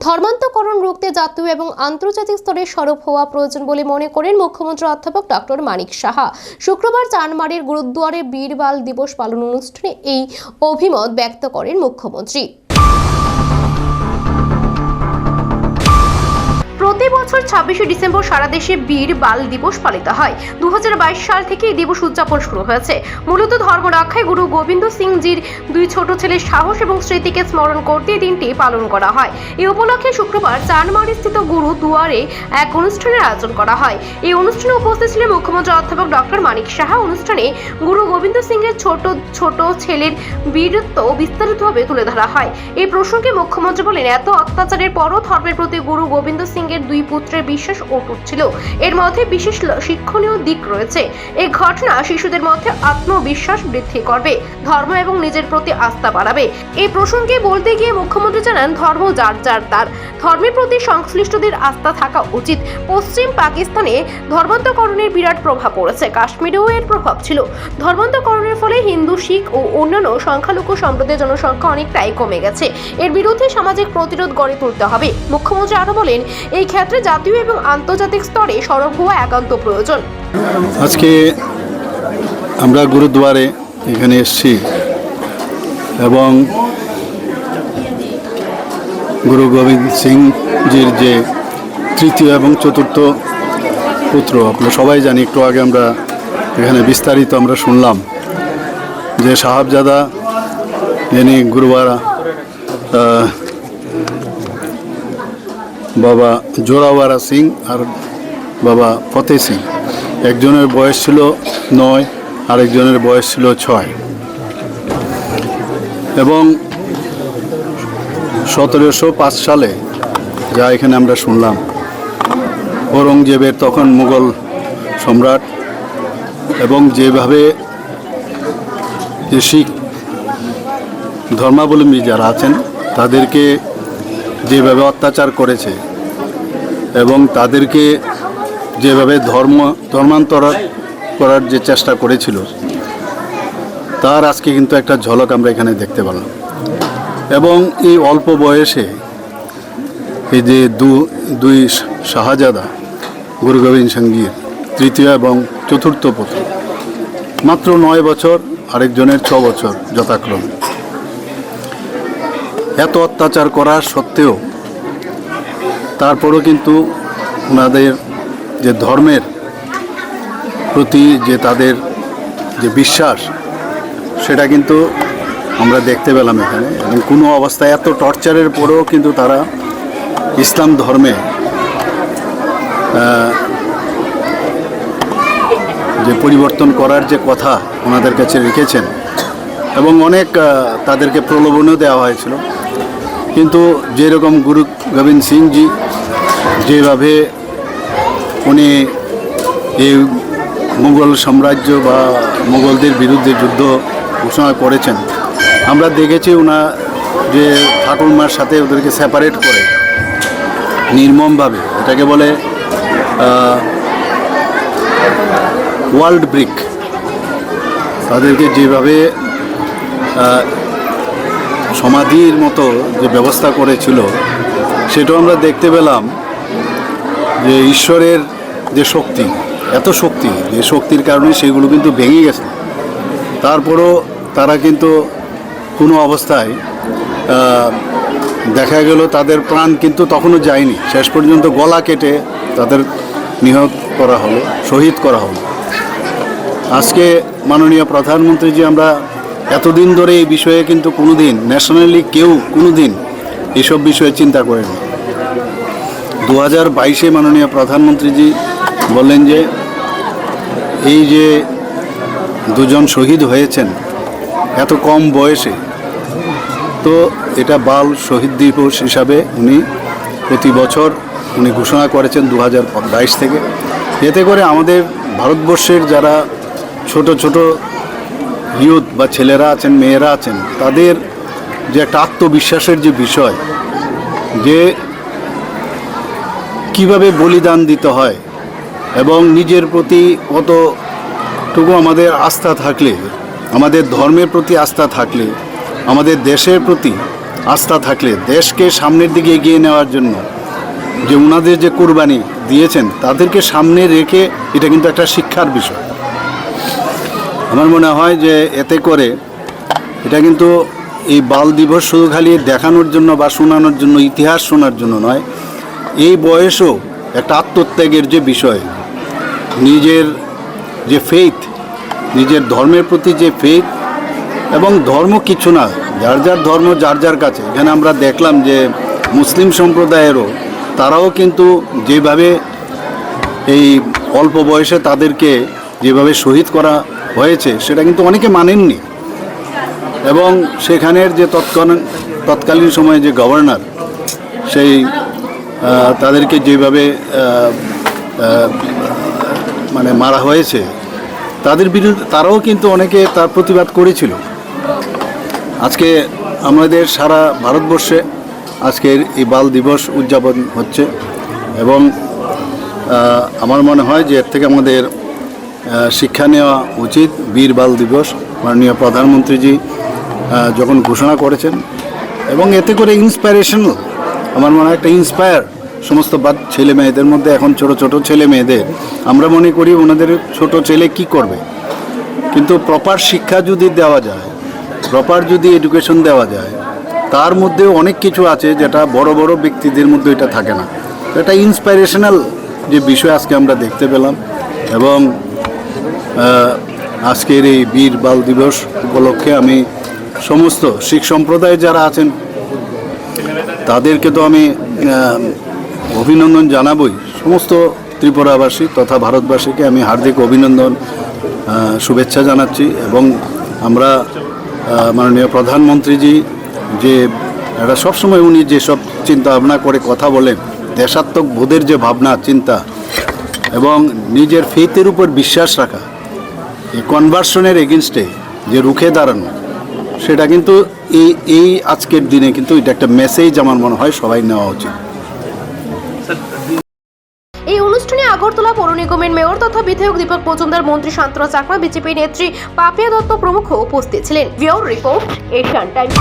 ধর্মান্তকরণ রুখতে জাতীয় এবং আন্তর্জাতিক স্তরে সরব হওয়া প্রয়োজন বলে মনে করেন মুখ্যমন্ত্রী অধ্যাপক ডক্টর মানিক সাহা। শুক্রবার চানমারির গুরুদ্বারে বীরবাল দিবস পালন অনুষ্ঠানে এই অভিমত ব্যক্ত করেন মুখ্যমন্ত্রী। ছাব্বিশে ডিসেম্বর সারা দেশে বীর বাল দিবস পালিত হয়। দু হাজার বাইশ সাল থেকে এই দিবস উদযাপন শুরু হয়েছে। মূলত ধর্ম রক্ষায় গুরু গোবিন্দ সিংজির দুই ছোট ছেলের সাহস এবং স্মৃতিকে স্মরণ করতে দিনটি পালন করা হয়। এই উপলক্ষে শুক্রবার চানমারি স্থিত গুরু দুয়ারে এক অনুষ্ঠানের আয়োজন করা হয়। এই অনুষ্ঠানে উপস্থিত ছিলেন মুখ্যমন্ত্রী অধ্যাপক ডক্টর মানিক সাহা। অনুষ্ঠানে গুরু গোবিন্দ সিংয়ের ছোট ছোট ছেলের বীরত্ব বিস্তারিতভাবে তুলে ধরা হয়। এই প্রসঙ্গে মুখ্যমন্ত্রী বলেন, এত অত্যাচারের পরও ধর্মের প্রতি গুরু গোবিন্দ সিংয়ের দুই পুত্রের বিশ্বাস অটুট ছিল এর মধ্যে বিশেষ শিক্ষণীয় দিক রয়েছে। এই ঘটনা শিশুদের মধ্যে আত্মবিশ্বাস বৃদ্ধি করবে, ধর্ম এবং নিজের প্রতি আস্থা বাড়াবে। এই প্রসঙ্গে বলতে গিয়ে মুখ্যমন্ত্রী জানান, ধর্ম যার যার তার। ধর্মের প্রতি সংশ্লিষ্টদের আস্থা থাকা উচিত। পশ্চিম পাকিস্তানে ধর্মান্তকরণের বিরাট প্রভাব পড়েছে। কাশ্মীরেও এর প্রভাব ছিল। ধর্মান্তকরণের ফলে হিন্দু, শিখ ও অন্যান্য সংখ্যালঘু সম্প্রদায়ের জনসংখ্যা অনেকটাই কমে গেছে। এর বিরুদ্ধে সামাজিক প্রতিরোধ গড়ে তুলতে হবে। মুখ্যমন্ত্রী আরও বলেন, এই ক্ষেত্রে জাতীয় এবং আন্তর্জাতিক স্তরে সরব হওয়া একান্ত প্রয়োজন। আজকে আমরা গুরুদ্বারে এখানে এসেছি এবং গুরু গোবিন্দ সিংজির যে তৃতীয় এবং চতুর্থ পুত্র আমরা সবাই জানি, একটু আগে আমরা এখানে বিস্তারিত আমরা শুনলাম যে সাহাবজাদা, যিনি গুরুবারা বাবা জোরাওয়ারা সিং আর বাবা ফতে সিং। একজনের বয়স ছিল নয়, আরেকজনের বয়স ছিল ছয়। এবং সতেরোশো পাঁচ সালে যা এখানে আমরা শুনলাম, ঔরঙ্গজেবের তখন মুঘল সম্রাট এবং যেভাবে যে শিখ ধর্মাবলম্বী যারা আছেন, তাদেরকে যেভাবে অত্যাচার করেছে এবং তাদেরকে যেভাবে ধর্ম, ধর্মান্তর করার যে চেষ্টা করেছিল, তার আজকে কিন্তু একটা ঝলক আমরা এখানে দেখতে পেলাম। এবং এই অল্প বয়সে এই যে দু, দুই শাহজাদা, গুরু গোবিন্দ সিংজির তৃতীয় এবং চতুর্থ পুত্র, মাত্র নয় বছর, আরেকজনের ছ বছর যথাক্রমে। এত অত্যাচার করা সত্ত্বেও তারপরও কিন্তু ওনাদের যে ধর্মের প্রতি যে তাদের যে বিশ্বাস, সেটা কিন্তু আমরা দেখতে পেলাম এখানে। এবং কোনো অবস্থায় এত টর্চারের পরেও কিন্তু তারা ইসলাম ধর্মে যে পরিবর্তন করার যে কথা ওনাদের কাছে রেখেছেন এবং অনেক তাদেরকে প্রলোভনও দেওয়া হয়েছিল। কিন্তু যেরকম গুরু গোবিন্দ সিংজি যেভাবে উনি এই মুঘল সাম্রাজ্য বা মুঘলদের বিরুদ্ধে যুদ্ধ ঘোষণা করেছেন, আমরা দেখেছি ওনা যে ঠাকুরমার সাথে ওদেরকে সেপারেট করে, নির্মমভাবে, এটাকে বলে ওয়ার্ল্ড ব্রিক তাদেরকে যেভাবে সমাধির মতো যে ব্যবস্থা করেছিল, সেটাও আমরা দেখতে পেলাম। যে ঈশ্বরের যে শক্তি, এত শক্তি, যে শক্তির কারণে সেগুলো কিন্তু ভেঙে গেছে। তারপরও তারা কিন্তু কোনো অবস্থায় দেখা গেল তাদের প্রাণ কিন্তু তখনও যায়নি। শেষ পর্যন্ত গলা কেটে তাদের নিহত করা হলো, শহীদ করা হলো। আজকে মাননীয় প্রধানমন্ত্রী যে আমরা এতদিন ধরে এই বিষয়ে কিন্তু কোনো দিন ন্যাশনালি কেউ কোনো দিন এসব বিষয়ে চিন্তা করেনি। দু হাজার বাইশে মাননীয় প্রধানমন্ত্রীজি বললেন যে, এই যে দুজন শহীদ হয়েছেন, এত কম বয়সে, তো এটা বাল শহীদ দিবস হিসাবে উনি প্রতি বছর উনি ঘোষণা করেছেন দু হাজার বাইশ থেকে। এতে করে আমাদের ভারতবর্ষের যারা ছোট ছোট ইউথ বা ছেলেরা আছেন, মেয়েরা আছেন, তাদের যে একটা আত্মবিশ্বাসের যে বিষয়, যে কীভাবে বলিদান দিতে হয় এবং নিজের প্রতি কতটুকু আমাদের আস্থা থাকলে, আমাদের ধর্মের প্রতি আস্থা থাকলে, আমাদের দেশের প্রতি আস্থা থাকলে, দেশকে সামনের দিকে এগিয়ে নেওয়ার জন্য যে ওনাদের যে কোরবানি দিয়েছেন, তাদেরকে সামনে রেখে এটা কিন্তু একটা শিক্ষার বিষয়। আমার মনে হয় যে এতে করে এটা কিন্তু এই বাল দিবস শুধু খালি দেখানোর জন্য বা শোনানোর জন্য, ইতিহাস শোনার জন্য নয় এই বয়সেও একটা আত্মত্যাগের যে বিষয়, নিজের যে ফেইথ নিজের ধর্মের প্রতি যে ফেইথ এবং ধর্ম কিছু না, যার যার ধর্ম, যার যার কাছে। এখানে আমরা দেখলাম যে মুসলিম সম্প্রদায়েরও তারাও কিন্তু যেভাবে এই অল্প বয়সে তাদেরকে যেভাবে শহীদ করা হয়েছে, সেটা কিন্তু অনেকে মানেননি। এবং সেখানের যে তৎকালীন তৎকালীন সময়ে যে গভর্নর সেই তাদেরকে যেভাবে মানে মারা হয়েছে, তাদের বিরুদ্ধে তারাও কিন্তু অনেকে তার প্রতিবাদ করেছিল। আজকে আমাদের সারা ভারতবর্ষে আজকের এই বাল দিবস উদযাপন হচ্ছে এবং আমার মনে হয় যে এর থেকে আমাদের শিক্ষা নেওয়া উচিত বীর বাল দিবস। মাননীয় প্রধানমন্ত্রীজি যখন ঘোষণা করেছেন এবং এতে করে ইন্সপায়ারেশনাল আমার মনে হয় একটা ইন্সপায়ার সমস্ত বাদ ছেলে মেয়েদের মধ্যে, এখন ছোট ছোট ছেলে মেয়েদের। আমরা মনে করি ওনাদের ছোট ছেলে কি করবে? কিন্তু প্রপার শিক্ষা যদি দেওয়া যায় প্রপার যদি এডুকেশন দেওয়া যায়, তার মধ্যে অনেক কিছু আছে যেটা বড় বড় ব্যক্তিদের মধ্যে এটা থাকে না। এটা ইন্সপাইরেশনাল যে বিষয় আজকে আমরা দেখতে পেলাম এবং আজকের এই বীর বাল দিবস উপলক্ষে আমি সমস্ত শিখ সম্প্রদায় যারা আছেন তাদেরকে তো আমি অভিনন্দন জানাবই। সমস্ত ত্রিপুরাবাসী তথা ভারতবাসীকে আমি হার্দিক অভিনন্দন শুভেচ্ছা জানাচ্ছি এবং আমরা মাননীয় প্রধানমন্ত্রীজি যে এটা সবসময় উনি যেসব চিন্তা ভাবনা করে কথা বলেন, দেশাত্মক বোধের যে ভাবনা, চিন্তা এবং নিজের ফেতের উপর বিশ্বাস রাখা এই কনভার্সনের এগেনস্টে যে রুখে দাঁড়ানো, সেটা কিন্তু এই এই আজকের দিনে কিন্তু এটা একটা মেসেজ আমার মনে হয় সবাই নেওয়া উচিত। এই অনুষ্ঠানে আগরতলা পৌর নিগমের মেয়র তথা বিধায়ক দীপক মজুমদার, মন্ত্রী শান্তনু চাকমা, বিজেপি নেত্রী পাপিয়া দত্ত প্রমুখ উপস্থিত ছিলেন। ভিওর রিপোর্ট, এশিয়ান টাইমস।